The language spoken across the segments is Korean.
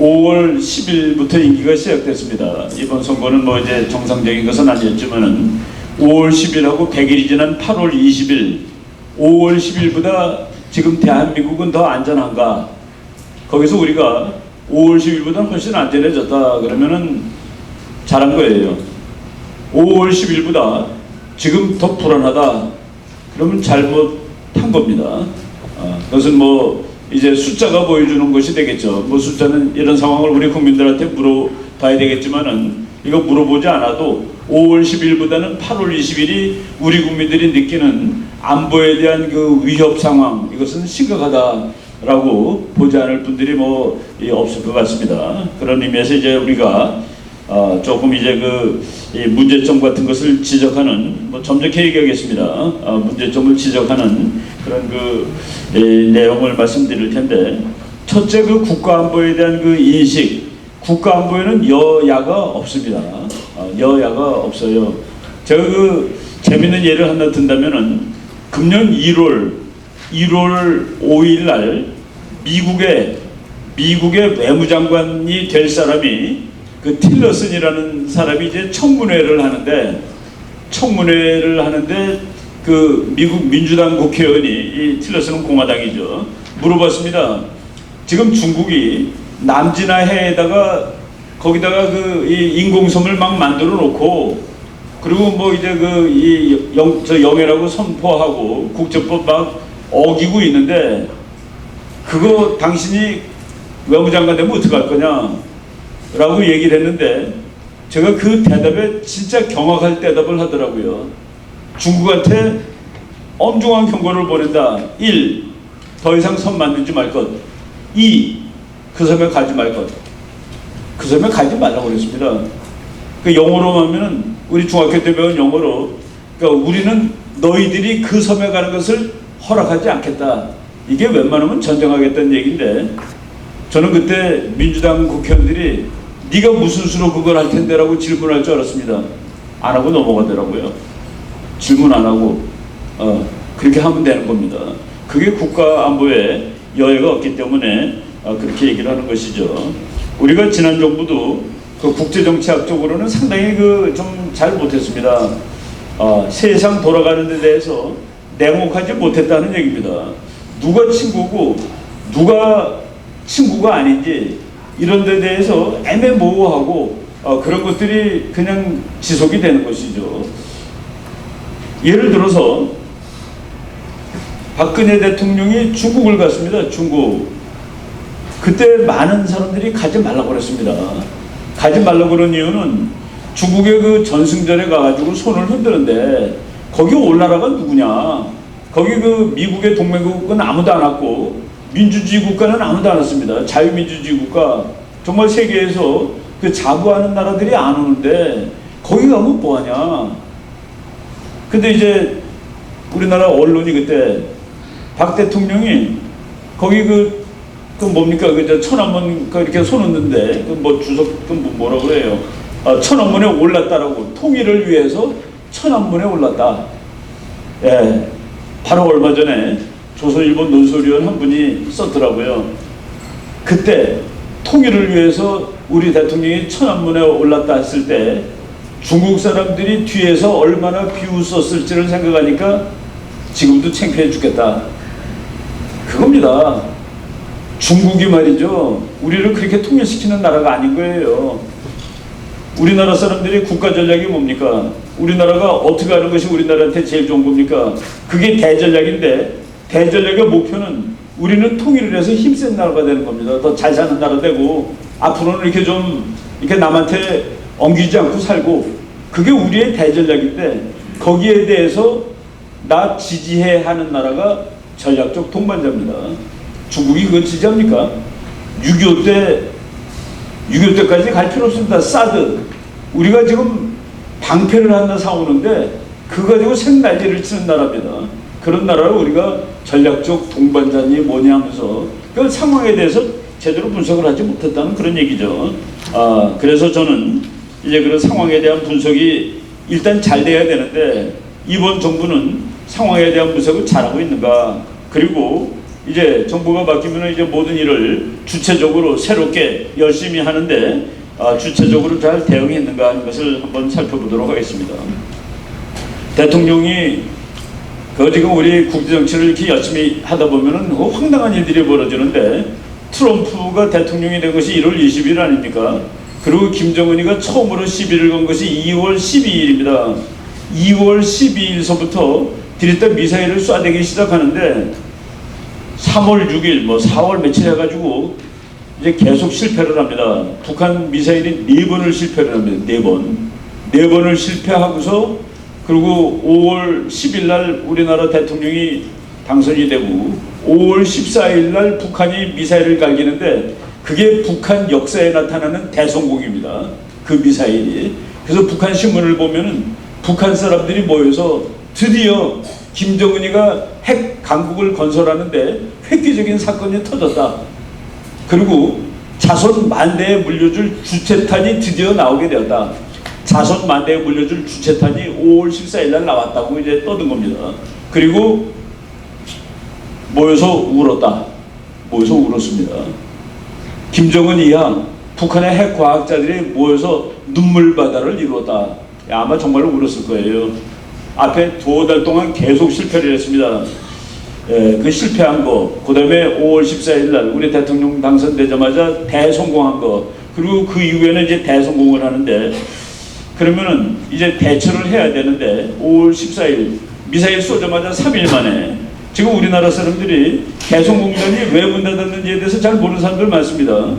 5월 10일부터 임기가 시작됐습니다. 이번 선거는 뭐 이제 정상적인 것은 아니었지만은 5월 10일하고 100일이 지난 8월 20일, 5월 10일보다 지금 대한민국은 더 안전한가? 거기서 우리가 5월 10일보다 훨씬 안전해졌다 그러면은 잘한 거예요. 5월 10일보다 지금 더 불안하다. 그러면 잘못한 겁니다. 아, 그것은 뭐 이제 숫자가 보여주는 것이 되겠죠. 뭐 숫자는 이런 상황을 우리 국민들한테 물어봐야 되겠지만은 이거 물어보지 않아도 5월 10일보다는 8월 20일이 우리 국민들이 느끼는 안보에 대한 그 위협 상황 이것은 심각하다라고 보지 않을 분들이 뭐이 없을 것 같습니다. 그런 의미에서 이제 우리가 어, 조금 이제 그이 문제점 같은 것을 지적하는 뭐 점적해 얘기하겠습니다. 어, 문제점을 지적하는 그런 그 이, 내용을 말씀드릴 텐데 첫째 그 국가 안보에 대한 그 인식 국가 안보에는 여야가 없습니다. 어, 여야가 없어요. 제가 그 재밌는 예를 하나 든다면은 금년 1월 1월 5일 날 미국의 미국의 외무장관이 될 사람이 그 틸러슨이라는 사람이 이제 청문회를 하는데 청문회를 하는데 그 미국 민주당 국회의원이 이 틸러슨은 공화당이죠 물어봤습니다. 지금 중국이 남진아 해에다가 거기다가 그 이 인공섬을 막 만들어 놓고 그리고 뭐 이제 그 이 영 저 영해라고 선포하고 국제법 막 어기고 있는데 그거 당신이 외무장관 되면 어떡할 거냐? 라고 얘기를 했는데 제가 그 대답에 진짜 경악할 대답을 하더라고요. 중국한테 엄중한 경고를 보낸다. 1. 더 이상 섬 만들지 말 것. 2. 그 섬에 가지 말 것. 그 섬에 가지 말라고 그랬습니다. 그 영어로 하면은 우리 중학교 때 배운 영어로 그러니까 우리는 너희들이 그 섬에 가는 것을 허락하지 않겠다. 이게 웬만하면 전쟁하겠다는 얘기인데 저는 그때 민주당 국회의원들이 네가 무슨 수로 그걸 할 텐데라고 질문할 줄 알았습니다. 안 하고 넘어가더라고요. 질문 안 하고 어, 그렇게 하면 되는 겁니다. 그게 국가 안보에 여해가 없기 때문에 어, 그렇게 얘기를 하는 것이죠. 우리가 지난 정부도 그 국제정치학적으로는 상당히 그 좀 잘 못했습니다. 어, 세상 돌아가는 데 대해서 냉혹하지 못했다는 얘기입니다. 누가 친구고 누가 친구가 아닌지 이런 데 대해서 애매모호하고 어, 그런 것들이 그냥 지속이 되는 것이죠. 예를 들어서 박근혜 대통령이 중국을 갔습니다. 중국. 그때 많은 사람들이 가지 말라고 그랬습니다. 가지 말라고 그런 이유는 중국의 그 전승절에 가가지고 손을 흔드는데 거기 올 나라가 누구냐? 거기 그 미국의 동맹국은 아무도 안 왔고 민주주의 국가는 아무도 안 왔습니다. 자유민주주의 국가 정말 세계에서 그 자부하는 나라들이 안 오는데 거기 가면 뭐하냐? 근데 이제 우리나라 언론이 그때 박 대통령이 거기 그, 그 뭡니까 그저 천안문 그 이렇게 손었는데 그 뭐 주석 그뭐 뭐라 그래요? 아, 천안문에 올랐다라고 통일을 위해서 천안문에 올랐다. 예, 바로 얼마 전에 조선일보 논설위원 한 분이 썼더라고요. 그때 통일을 위해서 우리 대통령이 천안문에 올랐다 했을 때 중국 사람들이 뒤에서 얼마나 비웃었을지를 생각하니까 지금도 창피해 죽겠다. 그겁니다. 중국이 말이죠. 우리를 그렇게 통일시키는 나라가 아닌 거예요. 우리나라 사람들이 국가 전략이 뭡니까? 우리나라가 어떻게 하는 것이 우리나라한테 제일 좋은 겁니까? 그게 대전략인데 대전략의 목표는 우리는 통일을 해서 힘센 나라가 되는 겁니다. 더 잘 사는 나라 되고 앞으로는 이렇게 좀 이렇게 남한테 엉기지 않고 살고 그게 우리의 대전략인데 거기에 대해서 나 지지해 하는 나라가 전략적 동반자입니다. 중국이 그걸 지지합니까? 6.25 때, 6.25 때까지 갈 필요 없습니다. 사드. 우리가 지금 방패를 하나 사오는데 그거 가지고 생난리를 치는 나라입니다. 그런 나라를 우리가 전략적 동반자니 뭐냐 하면서 그 상황에 대해서 제대로 분석을 하지 못했다는 그런 얘기죠. 아, 그래서 저는 이제 그런 상황에 대한 분석이 일단 잘 돼야 되는데 이번 정부는 상황에 대한 분석을 잘하고 있는가 그리고 이제 정부가 바뀌면 이제 모든 일을 주체적으로 새롭게 열심히 하는데 아, 주체적으로 잘 대응했는가 하는 것을 한번 살펴보도록 하겠습니다. 대통령이 그 지금 우리 국제 정치를 이렇게 열심히 하다 보면은 그 황당한 일들이 벌어지는데 트럼프가 대통령이 된 것이 1월 20일 아닙니까? 그리고 김정은이가 처음으로 시비를 건 것이 2월 12일입니다. 2월 12일서부터 들이다 미사일을 쏴대기 시작하는데 3월 6일, 뭐 4월 며칠 해가지고 이제 계속 실패를 합니다. 북한 미사일이 네 번을 실패를 합니다. 네 번. 네 번을 실패하고서 그리고 5월 10일 날 우리나라 대통령이 당선이 되고 5월 14일 날 북한이 미사일을 갈기는데 그게 북한 역사에 나타나는 대성공입니다. 그 미사일이. 그래서 북한 신문을 보면은 북한 사람들이 모여서 드디어 김정은이가 핵 강국을 건설하는데 획기적인 사건이 터졌다. 그리고 자손 만대에 물려줄 주체탄이 드디어 나오게 되었다. 자손 만대에 물려줄 주체탄이 5월 14일 날 나왔다고 이제 떠든 겁니다. 그리고 모여서 울었다. 모여서 울었습니다. 김정은 이하 북한의 핵 과학자들이 모여서 눈물 바다를 이루었다. 야, 아마 정말로 울었을 거예요. 앞에 두 달 동안 계속 실패를 했습니다. 예, 그 실패한 거, 그 다음에 5월 14일 날 우리 대통령 당선되자마자 대성공한 거, 그리고 그 이후에는 이제 대성공을 하는데, 그러면은 이제 대처를 해야 되는데, 5월 14일 미사일 쏘자마자 3일 만에, 지금 우리나라 사람들이 개성공단이 왜 문 닫았는지에 대해서 잘 모르는 사람들 많습니다.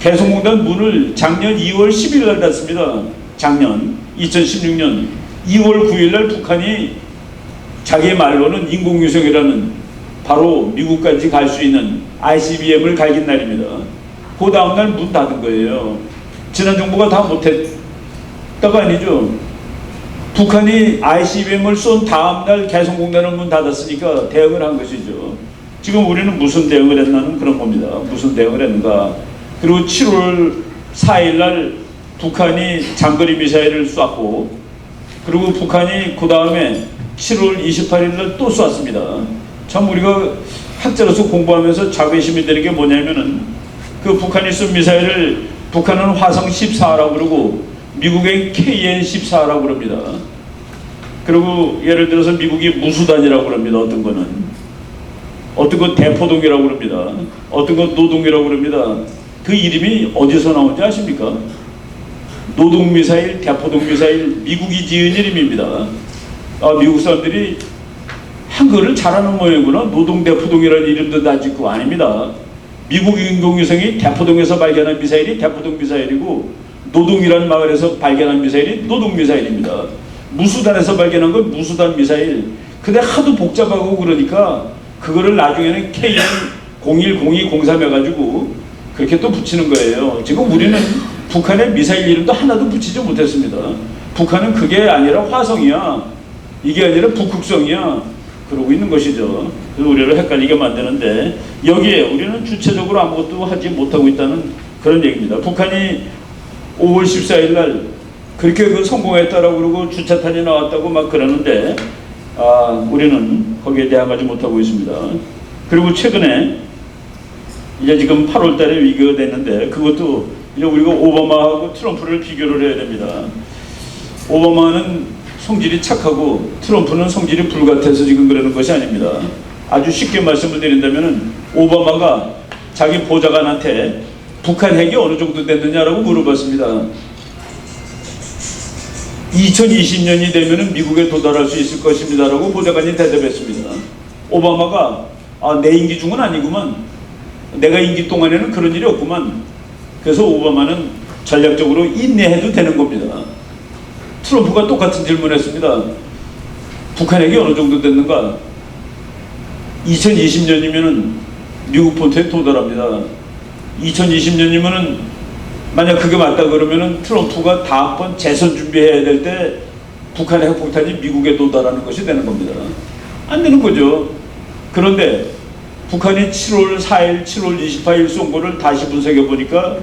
개성공단 문을 작년 2월 10일 날 닫습니다. 작년 2016년 2월 9일 날 북한이 자기 말로는 인공위성이라는 바로 미국까지 갈 수 있는 ICBM을 갈긴 날입니다. 그 다음날 문 닫은 거예요. 지난 정부가 다 못했 다가 아니죠. 북한이 ICBM을 쏜 다음날 개성공단을 문 닫았으니까 대응을 한 것이죠. 지금 우리는 무슨 대응을 했나는 그런 겁니다. 무슨 대응을 했는가. 그리고 7월 4일 날 북한이 장거리 미사일을 쐈고 그리고 북한이 그 다음에 7월 28일 날 또 쐈습니다. 참 우리가 학자로서 공부하면서 자괴심이 되는 게 뭐냐면은 그 북한이 쏜 미사일을 북한은 화성 14라고 그러고 미국의 KN 14라고 그럽니다. 그리고 예를 들어서 미국이 무수단이라고 그럽니다. 어떤 거는 어떤 건 대포동이라고 그럽니다. 어떤 건 노동이라고 그럽니다. 그 이름이 어디서 나온지 아십니까? 노동 미사일, 대포동 미사일 미국이 지은 이름입니다. 아, 미국 사람들이 한글을 잘하는 모양이구나. 노동 대포동이라는 이름도 다 짓고 아닙니다. 미국 인공위성이 대포동에서 발견한 미사일이 대포동 미사일이고 노동이라는 마을에서 발견한 미사일이 노동 미사일입니다. 무수단에서 발견한 건 무수단 미사일. 근데 하도 복잡하고 그러니까 그거를 나중에는 KN 010203 해가지고 그렇게 또 붙이는 거예요. 지금 우리는 북한의 미사일 이름도 하나도 붙이지 못했습니다. 북한은 그게 아니라 화성이야. 이게 아니라 북극성이야. 그러고 있는 것이죠. 그래서 우리를 헷갈리게 만드는데 여기에 우리는 주체적으로 아무것도 하지 못하고 있다는 그런 얘기입니다. 북한이 5월 14일 날 그렇게 그 성공했다라고 그러고 주차탄이 나왔다고 막 그러는데 아, 우리는 거기에 대항하지 못하고 있습니다. 그리고 최근에 이제 지금 8월 달에 위기가 됐는데 그것도 이제 우리가 오바마하고 트럼프를 비교를 해야 됩니다. 오바마는 성질이 착하고 트럼프는 성질이 불같아서 지금 그러는 것이 아닙니다. 아주 쉽게 말씀을 드린다면 오바마가 자기 보좌관한테 북한 핵이 어느 정도 됐느냐라고 물어봤습니다. 2020년이 되면 미국에 도달할 수 있을 것입니다라고 보좌관이 대답했습니다. 오바마가 아, 내 임기 중은 아니구만. 내가 임기 동안에는 그런 일이 없구만. 그래서 오바마는 전략적으로 인내해도 되는 겁니다. 트럼프가 똑같은 질문했습니다. 북한에게 어느 정도 됐는가? 2020년이면은 미국 본토에 도달합니다. 2020년이면은 만약 그게 맞다 그러면은 트럼프가 다음번 재선 준비해야 될 때 북한의 핵폭탄이 미국에 도달하는 것이 되는 겁니다. 안 되는 거죠. 그런데 북한이 7월 4일, 7월 28일 쏜 거를 다시 분석해 보니까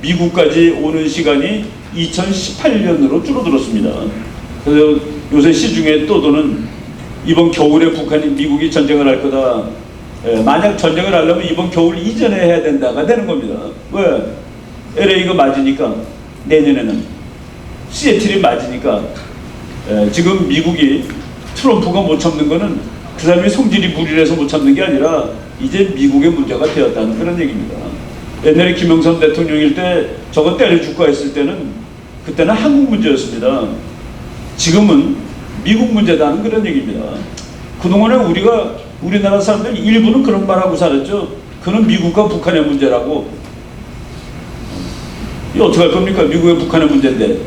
미국까지 오는 시간이 2018년으로 줄어들었습니다. 그래서 요새 시중에 떠도는 이번 겨울에 북한이 미국이 전쟁을 할 거다. 예, 만약 전쟁을 하려면 이번 겨울 이전에 해야 된다가 되는 겁니다. 왜? LA가 맞으니까 내년에는 시애틀이 맞으니까 예, 지금 미국이 트럼프가 못 참는 거는 그 사람이 성질이 불이라서 못 참는 게 아니라 이제 미국의 문제가 되었다는 그런 얘기입니다. 옛날에 김영삼 대통령일 때 저거 때려 죽고 했을 때는 그때는 한국 문제였습니다. 지금은 미국 문제다는 그런 얘기입니다. 그동안에 우리가 우리나라 사람들 일부는 그런 말하고 살았죠. 그는 미국과 북한의 문제라고. 이 어떻게 할 겁니까? 미국의 북한의 문제인데.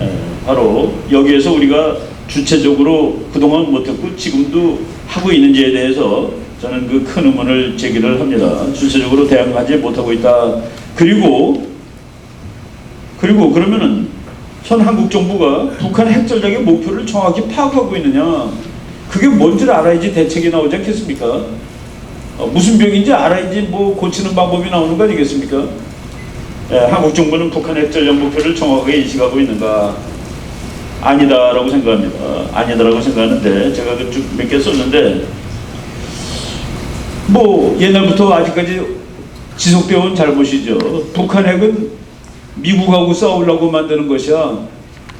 예, 바로 여기에서 우리가 주체적으로 그동안 못했고 지금도 하고 있는지에 대해서 저는 그 큰 의문을 제기를 합니다. 주체적으로 대응하지 못하고 있다. 그리고 그리고 그러면은 현 한국 정부가 북한 핵 전략의 목표를 정확히 파악하고 있느냐? 그게 뭔지를 알아야지 대책이 나오지 않겠습니까? 어, 무슨 병인지 알아야지 뭐 고치는 방법이 나오는 거 아니겠습니까? 예, 한국 정부는 북한 핵 전략 목표를 정확하게 인식하고 있는가? 아니다라고 생각합니다. 아니다라고 생각하는데 제가 그쭉몇개 썼는데 뭐 옛날부터 아직까지 지속되어 온 잘못이죠. 북한 핵은 미국하고 싸우려고 만드는 것이야.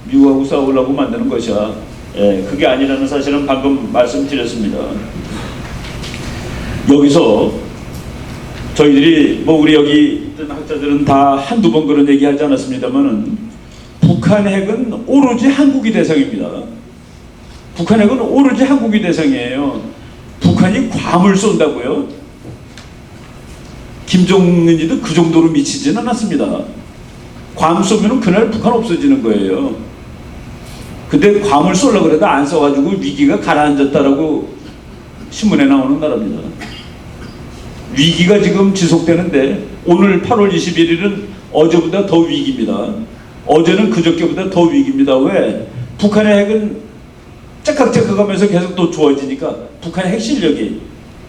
미국하고 싸우려고 만드는 것이야. 예, 그게 아니라는 사실은 방금 말씀드렸습니다. 여기서 저희들이 뭐 우리 여기 있던 학자들은 다 한두 번 그런 얘기 하지 않았습니다만은 북한 핵은 오로지 한국이 대상입니다. 북한 핵은 오로지 한국이 대상이에요. 북한이 괌을 쏜다고요? 김정은이도 그 정도로 미치지는 않았습니다. 괌 쏘면 그날 북한 없어지는 거예요. 근데 괌을 쏠라 그래도 안 써가지고 위기가 가라앉았다라고 신문에 나오는 나라입니다. 위기가 지금 지속되는데 오늘 8월 21일은 어제보다 더 위기입니다. 어제는 그저께보다 더 위기입니다. 왜? 북한의 핵은 짝깍짝깍하면서 계속 또 좋아지니까 북한의 핵 실력이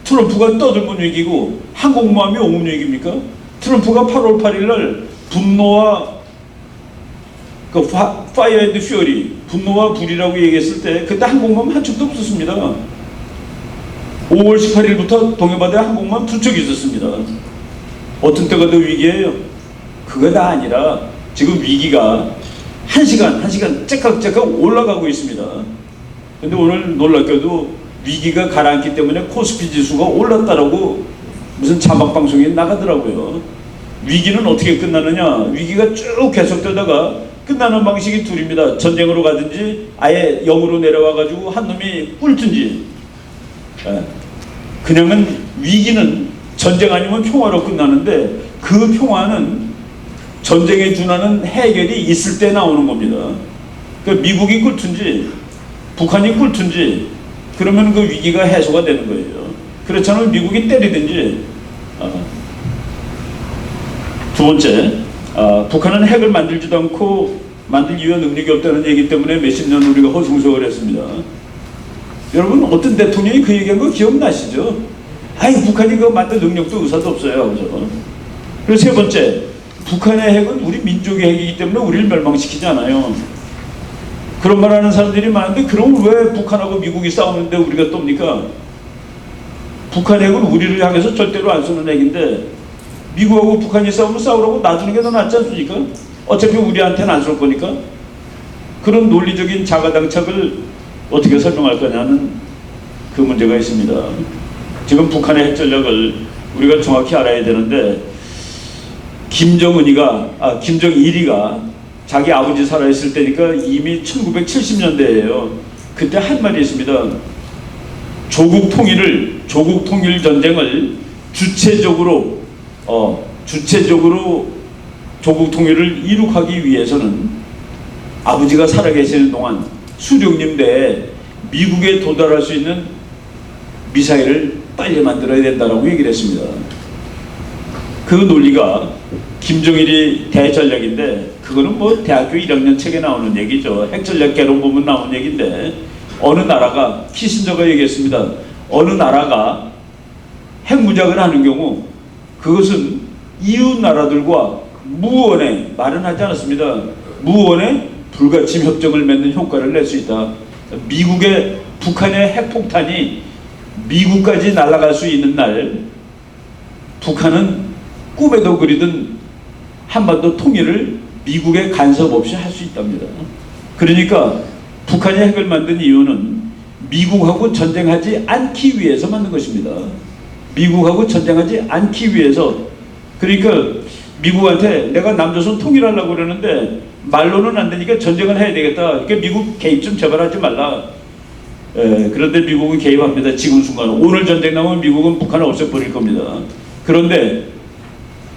트럼프가 떠들면 위기고 항공모함이 오면 위기입니까? 트럼프가 8월 8일 날 분노와 그 파, 파이어 앤드 퓨어리 분노와 불이라고 얘기했을 때 그때 항공모함 한 척도 없었습니다. 5월 18일부터 동해바다에 항공모함 두척 있었습니다. 어떤 때가 더 위기예요? 그거 다 아니라 지금 위기가 한 시간 한 시간 째깍째깍 올라가고 있습니다. 근데 오늘 놀랍게도 위기가 가라앉기 때문에 코스피 지수가 올랐다라고 무슨 자막 방송에 나가더라고요. 위기는 어떻게 끝나느냐? 위기가 쭉 계속되다가 끝나는 방식이 둘입니다. 전쟁으로 가든지 아예 영으로 내려와 가지고 한 놈이 꿀든지. 예. 그냥은 위기는 전쟁 아니면 평화로 끝나는데 그 평화는 전쟁에 준하는 해결이 있을 때 나오는 겁니다. 그러니까 미국이 꿀든지 북한이 꿀든지 그러면 그 위기가 해소가 되는 거예요. 그렇지 않으면 미국이 때리든지 어. 두 번째 어, 북한은 핵을 만들지도 않고 만들기 위한 능력이 없다는 얘기 때문에 몇십 년 우리가 허송세월 했습니다. 여러분 어떤 대통령이 그 얘기한 거 기억나시죠? 아이 북한이 그거 만들 능력도 의사도 없어요. 그래서 그리고 세 번째 북한의 핵은 우리 민족의 핵이기 때문에 우리를 멸망시키지 않아요. 그런 말 하는 사람들이 많은데 그럼 왜 북한하고 미국이 싸우는데 우리가 떱니까? 북한 핵은 우리를 향해서 절대로 안 쏘는 핵인데 미국하고 북한이 싸우면 싸우라고 놔두는 게 더 낫지 않습니까? 어차피 우리한테는 안 쏠 거니까 그런 논리적인 자가당착을 어떻게 설명할 거냐는 그 문제가 있습니다. 지금 북한의 핵 전략을 우리가 정확히 알아야 되는데 김정은이가 아 김정일이가 자기 아버지 살아있을 때니까 이미 1970년대예요. 그때 한 말이 있습니다. 조국 통일을 조국 통일 전쟁을 주체적으로 어 주체적으로 조국 통일을 이룩하기 위해서는 아버지가 살아계시는 동안 수령님 대에 미국에 도달할 수 있는 미사일을 빨리 만들어야 된다라고 얘기를 했습니다. 그 논리가 김정일이 대전략인데 그거는 뭐 대학교 1학년 책에 나오는 얘기죠. 핵전략 개론 보면 나오는 얘기인데 어느 나라가 키신저가 얘기했습니다. 어느 나라가 핵무장을 하는 경우 그것은 이웃 나라들과 무언의 말은 하지 않았습니다. 무언의 불가침 협정을 맺는 효과를 낼 수 있다. 미국의 북한의 핵폭탄이 미국까지 날아갈 수 있는 날 북한은 꿈에도 그리던 한반도 통일을 미국의 간섭 없이 할 수 있답니다. 그러니까 북한이 핵을 만든 이유는 미국하고 전쟁하지 않기 위해서 만든 것입니다. 미국하고 전쟁하지 않기 위해서 그러니까 미국한테 내가 남조선 통일하려고 그러는데 말로는 안 되니까 전쟁을 해야 되겠다. 그러니까 미국 개입 좀 제발 하지 말라. 에, 그런데 미국은 개입합니다. 지금 순간 오늘 전쟁 나면 미국은 북한을 없애버릴 겁니다. 그런데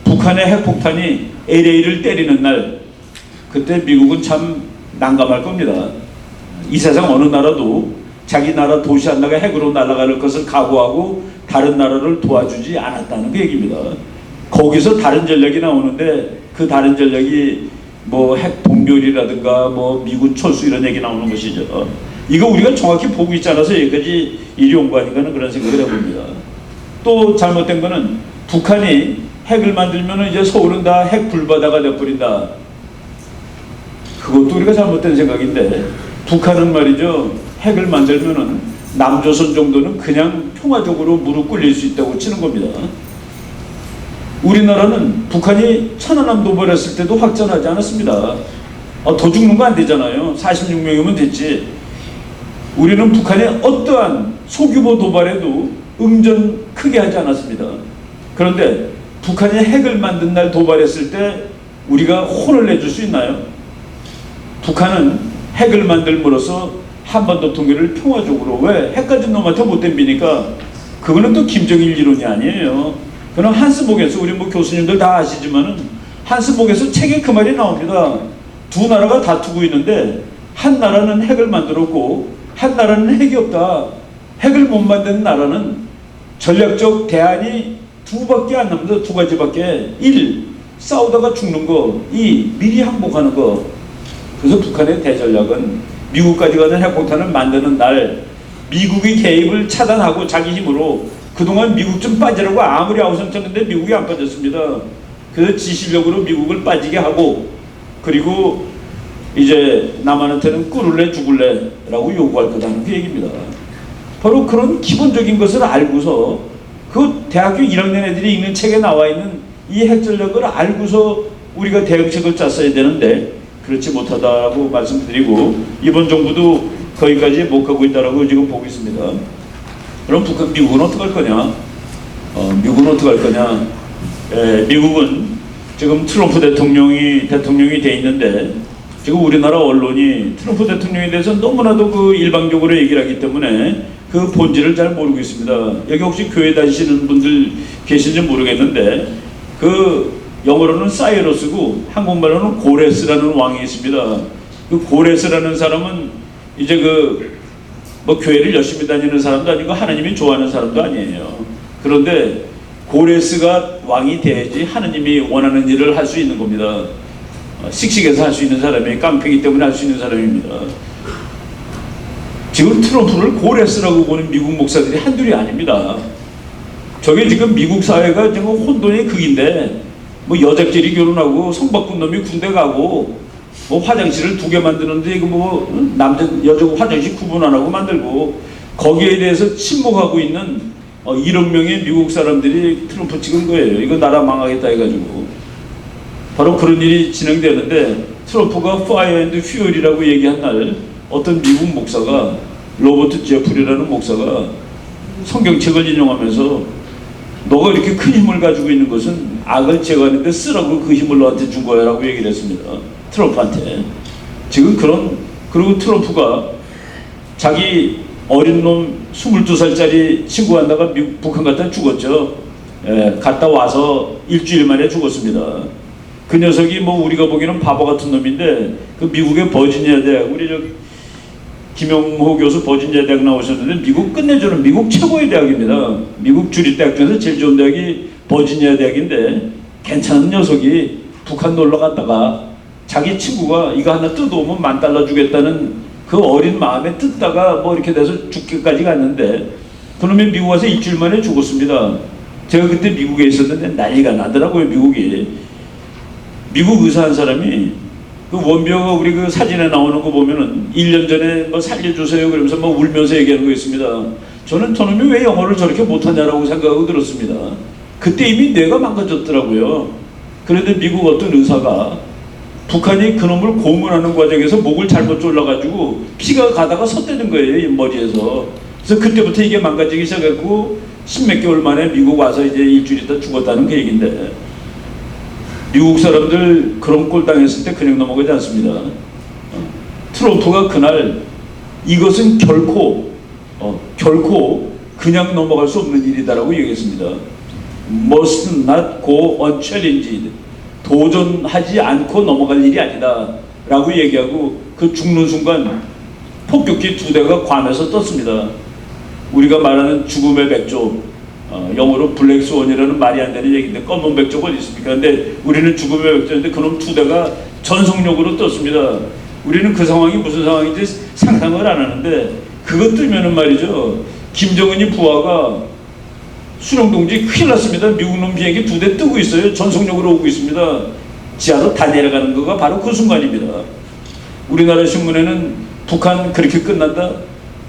북한의 핵폭탄이 LA를 때리는 날 그때 미국은 참 난감할 겁니다. 이 세상 어느 나라도 자기 나라 도시 하나가 핵으로 날아갈 것을 각오하고 다른 나라를 도와주지 않았다는 그 얘기입니다. 거기서 다른 전략이 나오는데 그 다른 전략이 뭐 핵 동결이라든가 뭐 미군 철수 이런 얘기 나오는 것이죠. 이거 우리가 정확히 보고 있지 않아서 여기까지 일이 온 거 아닌가는 그런 생각을 해봅니다. 또 잘못된 거는 북한이 핵을 만들면 이제 서울은 다 핵 불바다가 돼버린다. 그것도 우리가 잘못된 생각인데 북한은 말이죠 핵을 만들면은 남조선 정도는 그냥 평화적으로 무릎 꿇릴 수 있다고 치는 겁니다. 우리나라는 북한이 천안함 도발했을 때도 확전하지 않았습니다. 어, 더 죽는 거 안 되잖아요. 46명이면 됐지. 우리는 북한의 어떠한 소규모 도발에도 응전 크게 하지 않았습니다. 그런데 북한이 핵을 만든 날 도발했을 때 우리가 혼을 내줄 수 있나요? 북한은 핵을 만들므로써 한반도 통일을 평화적으로 왜핵 가진 놈한테 못 덤비니까 그거는 또 김정일 이론이 아니에요. 그럼 한스복에서 우리 뭐 교수님들 다 아시지만은 한스복에서 책에 그 말이 나옵니다. 두 나라가 다투고 있는데 한 나라는 핵을 만들었고 한 나라는 핵이 없다. 핵을 못 만든 나라는 전략적 대안이 두 밖에 안 남는다. 두 가지밖에. 일, 싸우다가 죽는 거. 이, 미리 항복하는 거. 그래서 북한의 대전략은 미국까지 가는 핵폭탄을 만드는 날 미국의 개입을 차단하고 자기 힘으로 그동안 미국 좀 빠지라고 아무리 아우성 쳤는데 미국이 안 빠졌습니다. 그래서 지시력으로 미국을 빠지게 하고 그리고 이제 남한한테는 꿀을래 죽을래라고 요구할 거다는 그 얘기입니다. 바로 그런 기본적인 것을 알고서 그 대학교 1학년 애들이 읽는 책에 나와 있는 이 핵전략을 알고서 우리가 대응책을 짰어야 되는데 그렇지 못하다고 말씀드리고 이번 정부도 거기까지 못 가고 있다라고 지금 보고 있습니다. 그럼 북한 미국은 어떻게 할 거냐? 어, 미국은 어떻게 할 거냐? 에, 미국은 지금 트럼프 대통령이 대통령이 돼 있는데 지금 우리나라 언론이 트럼프 대통령에 대해서 너무나도 그 일방적으로 얘기를 하기 때문에 그 본질을 잘 모르고 있습니다. 여기 혹시 교회 다니시는 분들 계신지 모르겠는데 그 영어로는 사이러스고 한국말로는 고레스라는 왕이 있습니다. 그 고레스라는 사람은 이제 그 뭐 교회를 열심히 다니는 사람도 아니고 하나님이 좋아하는 사람도 아니에요. 그런데 고레스가 왕이 돼야지 하나님이 원하는 일을 할 수 있는 겁니다. 어, 씩씩해서 할 수 있는 사람이 깡패기 때문에 할 수 있는 사람입니다. 지금 트럼프를 고레스라고 보는 미국 목사들이 한둘이 아닙니다. 저게 지금 미국 사회가 지금 혼돈의 극인데 뭐 여자끼리 결혼하고 성 바꾼 놈이 군대 가고 뭐 화장실을 두 개 만드는데 이거 뭐 응? 남자 여자 화장실 구분 안 하고 만들고 거기에 대해서 침묵하고 있는 어, 1억 명의 미국 사람들이 트럼프 찍은 거예요. 이거 나라 망하겠다 해가지고 바로 그런 일이 진행되는데 트럼프가 파이어 앤드 퓨얼이라고 얘기한 날 어떤 미국 목사가 로버트 제프리라는 목사가 성경책을 인용하면서 너가 이렇게 큰 힘을 가지고 있는 것은 악을 제거하는데 쓰라고 그 힘을 너한테 준 거야 라고 얘기를 했습니다. 트럼프한테. 지금 그런, 그리고 트럼프가 자기 어린 놈 22살짜리 친구 하나가 미국, 북한 갔다 죽었죠. 예, 갔다 와서 일주일 만에 죽었습니다. 그 녀석이 뭐 우리가 보기에는 바보 같은 놈인데 그 미국의 버지니아 대학 우리 저 김용호 교수 버지니아 대학 나오셨는데 미국 끝내주는 미국 최고의 대학입니다. 미국 주립대학 중에서 제일 좋은 대학이 버지니아 대학인데 괜찮은 녀석이 북한 놀러 갔다가 자기 친구가 이거 하나 뜯어오면 만 달러 주겠다는 그 어린 마음에 뜯다가 뭐 이렇게 돼서 죽기까지 갔는데 그놈이 미국 와서 일주일 만에 죽었습니다. 제가 그때 미국에 있었는데 난리가 나더라고요 미국이. 미국 의사 한 사람이 그 원비어가 우리 그 사진에 나오는 거 보면은 1년 전에 뭐 살려주세요 그러면서 뭐 울면서 얘기하는 거 있습니다. 저는 저놈이 왜 영어를 저렇게 못하냐라고 생각하고 들었습니다. 그때 이미 뇌가 망가졌더라고요. 그런데 미국 어떤 의사가 북한이 그놈을 고문하는 과정에서 목을 잘못 졸라가지고 피가 가다가 섰다는 거예요, 이 머리에서. 그래서 그때부터 이게 망가지기 시작했고, 십몇 개월 만에 미국 와서 이제 일주일 있다 죽었다는 그 얘기인데, 미국 사람들 그런 꼴 당했을 때 그냥 넘어가지 않습니다. 어, 트럼프가 그날 이것은 결코 어, 결코 그냥 넘어갈 수 없는 일이다라고 얘기했습니다. Must not go unchallenged. 도전하지 않고 넘어갈 일이 아니다라고 얘기하고 그 죽는 순간 폭격기 두 대가 괌에서 떴습니다. 우리가 말하는 죽음의 백조 어, 영어로 블랙스원이라는 말이 안 되는 얘기인데 검은 백조가 어디 있습니까? 근데 우리는 죽음의 백조인데 그놈 두 대가 전속력으로 떴습니다. 우리는 그 상황이 무슨 상황인지 상상을 안 하는데 그것 뜨면은 말이죠. 김정은이 부하가 수령동지 큰일 났습니다. 미국 놈 비행기 두 대 뜨고 있어요. 전속력으로 오고 있습니다. 지하로 다 내려가는 거가 바로 그 순간입니다. 우리나라 신문에는 북한 그렇게 끝난다?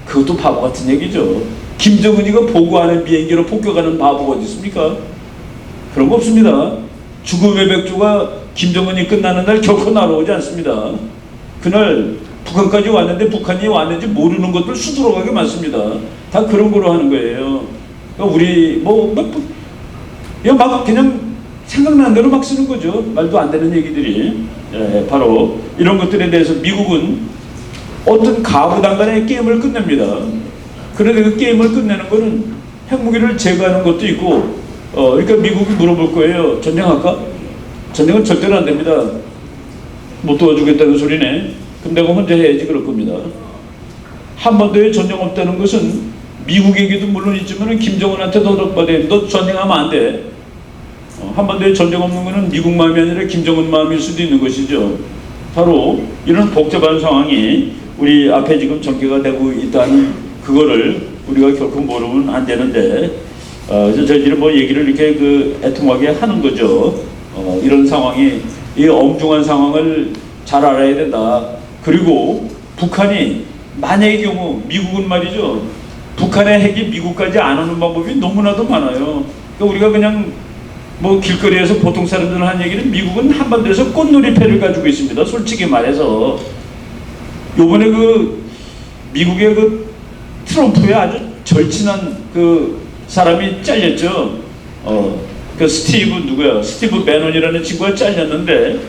그것도 바보 같은 얘기죠. 김정은이가 보고하는 비행기로 폭격하는 바보가 어디 있습니까? 그런 거 없습니다. 죽음의 백조가 김정은이 끝나는 날 결코 날아오지 않습니다. 그날 북한까지 왔는데 북한이 왔는지 모르는 것들 수두룩하게 많습니다. 다 그런 거로 하는 거예요. 그러니까 우리 뭐, 뭐, 뭐 그냥 생각나는 대로 막 쓰는 거죠. 말도 안 되는 얘기들이. 예, 바로 이런 것들에 대해서 미국은 어떤 가부당간의 게임을 끝냅니다. 그런데 그 게임을 끝내는 거는 핵무기를 제거하는 것도 있고, 어, 그러니까 미국이 물어볼 거예요. 전쟁할까? 전쟁은 절대로 안 됩니다. 못 도와주겠다는 소리네. 그럼 내가 혼자 해야지 그럴 겁니다. 한반도에 전쟁 없다는 것은 미국에게도 물론 있지만 김정은한테도 얻어받아. 너 전쟁하면 안 돼. 어, 한반도에 전쟁 없는 것은 미국 마음이 아니라 김정은 마음일 수도 있는 것이죠. 바로 이런 복잡한 상황이 우리 앞에 지금 전개가 되고 있다는 그거를 우리가 결코 모르면 안 되는데 어, 저희들이 뭐 얘기를 이렇게 그 애통하게 하는 거죠. 어, 이런 상황이 이 엄중한 상황을 잘 알아야 된다. 그리고 북한이 만약의 경우 미국은 말이죠. 북한의 핵이 미국까지 안 오는 방법이 너무나도 많아요. 그러니까 우리가 그냥 뭐 길거리에서 보통 사람들 하는 얘기는 미국은 한반도에서 꽃놀이 패를 가지고 있습니다. 솔직히 말해서 요번에 그 미국의 그 트럼프의 아주 절친한 그 사람이 잘렸죠. 어, 그 스티브 누구야? 스티브 베논이라는 친구가 잘렸는데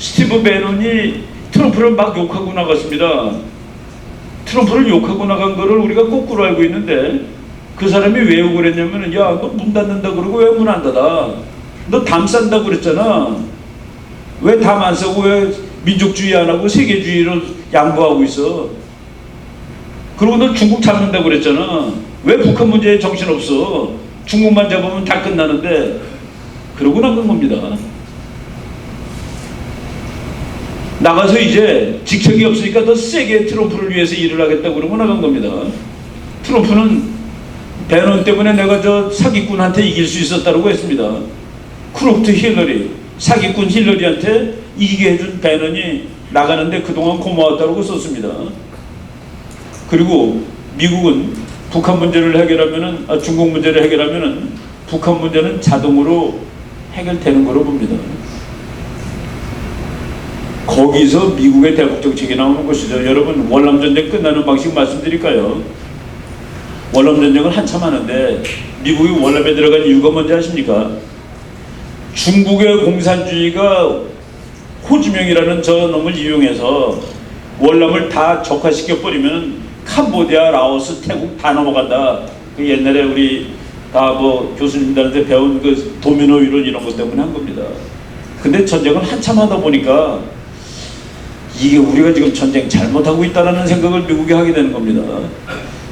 스티브 베논이 트럼프를 막 욕하고 나갔습니다. 트럼프를 욕하고 나간 거를 우리가 거꾸로 알고 있는데 그 사람이 왜 욕을 했냐면은 야너 문 닫는다 그러고 왜 문 안 닫아? 너 담 싼다 그랬잖아. 왜 담 안 싸고 왜 민족주의 안 하고 세계주의를 양보하고 있어? 그리고 너 중국 잡는다 그랬잖아. 왜 북한 문제에 정신 없어? 중국만 잡으면 다 끝나는데 그러고 나간 겁니다. 나가서 이제 직책이 없으니까 더 세게 트럼프를 위해서 일을 하겠다고 그러고 나간 겁니다. 트럼프는 배넌 때문에 내가 저 사기꾼한테 이길 수 있었다고 했습니다. 크루프트 힐러리, 사기꾼 힐러리한테 이기게 해준 배넌이 나가는데 그동안 고마웠다고 썼습니다. 그리고 미국은 북한 문제를 해결하면은 아, 중국 문제를 해결하면은 북한 문제는 자동으로 해결되는 거로 봅니다. 거기서 미국의 대북 정책이 나오는 것이죠. 여러분 월남 전쟁 끝나는 방식 말씀드릴까요? 월남 전쟁은 한참 하는데 미국이 월남에 들어간 이유가 뭔지 아십니까? 중국의 공산주의가 호지명이라는 저 놈을 이용해서 월남을 다 적화시켜 버리면 캄보디아, 라오스, 태국 다 넘어간다. 그 옛날에 우리 다 뭐 교수님들한테 배운 그 도미노 이론 이런 것 때문에 한 겁니다. 근데 전쟁을 한참 하다 보니까 이게 우리가 지금 전쟁 잘못하고 있다는 생각을 미국이 하게 되는 겁니다.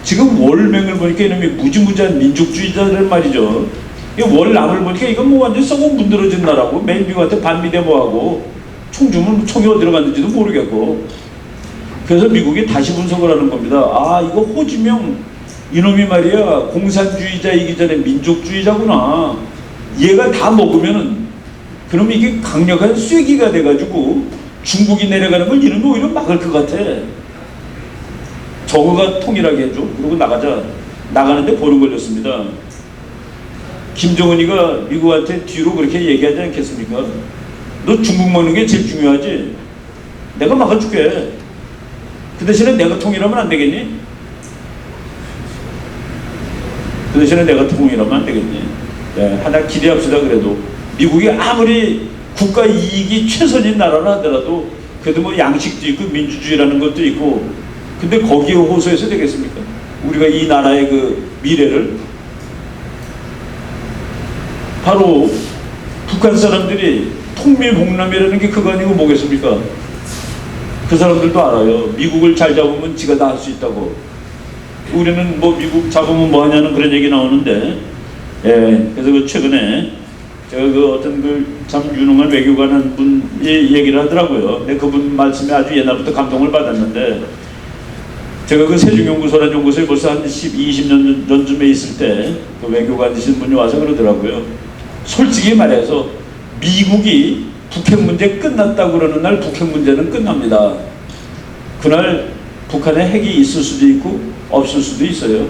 지금 월맹을 보니까 이놈이 무지무지한 민족주의자들 말이죠. 이 월남을 보니까 이건 뭐 완전 썩은 문드러진 나라고 매일 미국한테 반미대모하고 총 주면 총이 어디로 갔는지도 모르겠고 그래서 미국이 다시 분석을 하는 겁니다. 아 이거 호지명 이놈이 말이야 공산주의자이기 전에 민족주의자구나. 얘가 다 먹으면은 그럼 이게 강력한 쐐기가 돼가지고 중국이 내려가는 걸 이놈이 오히려 막을 것 같아. 저거가 통일하게 해줘. 그러고 나가자. 나가는데 보름 걸렸습니다. 김정은이가 미국한테 뒤로 그렇게 얘기하지 않겠습니까? 너 중국 먹는 게 제일 중요하지. 내가 막아줄게. 그 대신에 내가 통일하면 안 되겠니? 그 대신에 내가 통일하면 안 되겠니? 네, 하나 기대합시다 그래도 미국이 아무리 국가 이익이 최선인 나라라 하더라도 그래도 뭐 양식도 있고 민주주의라는 것도 있고 근데 거기에 호소해서 되겠습니까? 우리가 이 나라의 그 미래를 바로 북한 사람들이 통미봉남이라는 게 그거 아니고 뭐겠습니까? 그 사람들도 알아요. 미국을 잘 잡으면 지가 다 할 수 있다고. 우리는 뭐 미국 잡으면 뭐 하냐는 그런 얘기 나오는데, 예, 그래서 그 최근에 제가 그 어떤 그 참 유능한 외교관 한 분이 얘기를 하더라고요. 근데 그분 말씀에 아주 옛날부터 감동을 받았는데, 제가 그 세종연구소라는 연구소에 벌써 한 10, 20년 전쯤에 있을 때 그 외교관이신 분이 와서 그러더라고요. 솔직히 말해서 미국이 북핵 문제 끝났다고 그러는 날 북핵 문제는 끝납니다. 그날 북한에 핵이 있을 수도 있고 없을 수도 있어요.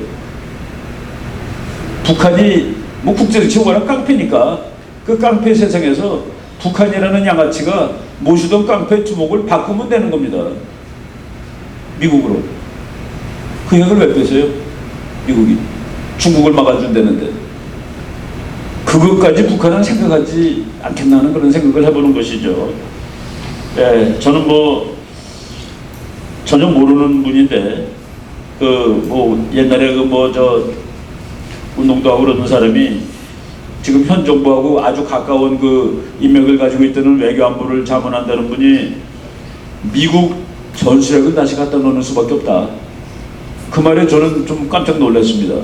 북한이 뭐 국제정치 워낙 깡패니까 그 깡패 세상에서 북한이라는 양아치가 모시던 깡패 두목을 바꾸면 되는 겁니다. 미국으로. 그 핵을 왜 빼세요? 미국이. 중국을 막아준다는데. 그것까지 북한은 생각하지 않겠나는 그런 생각을 해보는 것이죠. 예, 저는 뭐 전혀 모르는 분인데 그 뭐 옛날에 그 뭐 저 운동도 하고 그러는 사람이 지금 현 정부하고 아주 가까운 그 인맥을 가지고 있다는 외교안보를 자문한다는 분이 미국 전술핵을 다시 갖다 놓는 수밖에 없다. 그 말에 저는 좀 깜짝 놀랐습니다.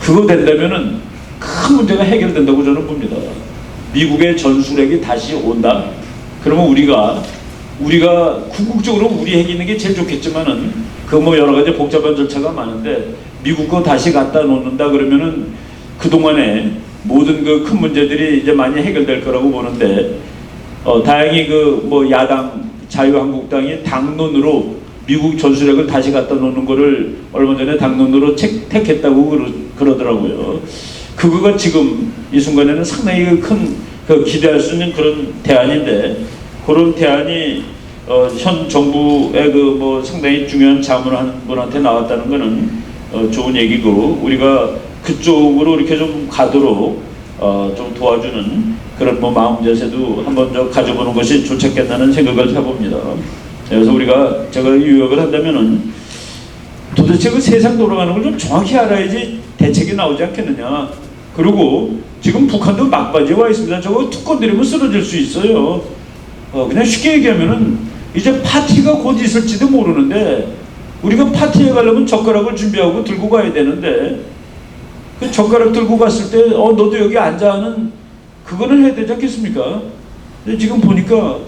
그거 된다면은 큰 문제가 해결된다고 저는 봅니다. 미국의 전술핵이 다시 온다. 그러면 우리가 우리가 궁극적으로 우리 핵이 있는 게 제일 좋겠지만은 그 뭐 여러 가지 복잡한 절차가 많은데 미국 거 다시 갖다 놓는다 그러면은 그 동안에 모든 그 큰 문제들이 이제 많이 해결될 거라고 보는데 어, 다행히 그 뭐 야당 자유한국당이 당론으로 미국 전술핵을 다시 갖다 놓는 거를 얼마 전에 당론으로 책, 택했다고 그러, 그러더라고요. 그거가 지금 이 순간에는 상당히 큰 그 기대할 수 있는 그런 대안인데 그런 대안이 어, 현 정부의 그 뭐 상당히 중요한 자문을 하는 분한테 나왔다는 거는 어, 좋은 얘기고 우리가 그쪽으로 이렇게 좀 가도록 어, 좀 도와주는 그런 뭐 마음 자세도 한번 좀 가져보는 것이 좋겠다는 생각을 해봅니다. 그래서 우리가 제가 유역을 한다면은 도대체 그 세상 돌아가는 걸 좀 정확히 알아야지 대책이 나오지 않겠느냐. 그리고 지금 북한도 막바지에 와 있습니다. 저거 툭 건드리면 쓰러질 수 있어요. 어, 그냥 쉽게 얘기하면은 이제 파티가 곧 있을지도 모르는데 우리가 파티에 가려면 젓가락을 준비하고 들고 가야 되는데 그 젓가락 들고 갔을 때 어 너도 여기 앉아 하는 그거는 해야 되지 않겠습니까? 근데 지금 보니까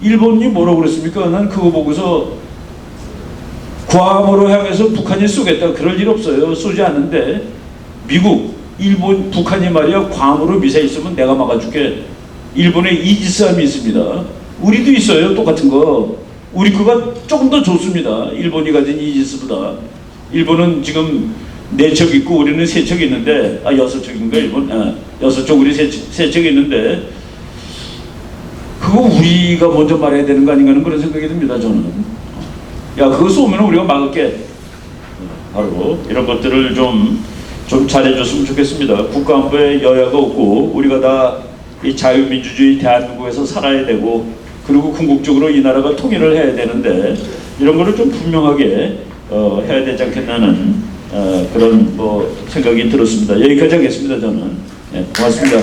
일본이 뭐라고 그랬습니까? 난 그거 보고서 괌으로 향해서 북한이 쏘겠다 그럴 일 없어요. 쏘지 않는데 미국, 일본, 북한이 말이야 괌으로 미사일 쏘면 내가 막아줄게. 일본에 이지스함이 있습니다. 우리도 있어요. 똑같은 거. 우리 거가 조금 더 좋습니다. 일본이 가진 이지스보다. 일본은 지금 네척 있고 우리는 세척 있는데 아 여섯 척인가 일본? 아, 여섯 척 우리 세척 있는데 그거 우리가 먼저 말해야 되는 거 아닌가 하는 그런 생각이 듭니다. 저는. 야 그거 쏘면 우리가 막을게. 바로 이런 것들을 좀, 좀 잘해줬으면 좋겠습니다. 국가안보에 여야가 없고 우리가 다 이 자유민주주의 대한민국에서 살아야 되고 그리고 궁극적으로 이 나라가 통일을 해야 되는데 이런 거를 좀 분명하게 어, 해야 되지 않겠나는 어, 그런 뭐 생각이 들었습니다. 여기까지 하겠습니다. 저는 예, 고맙습니다.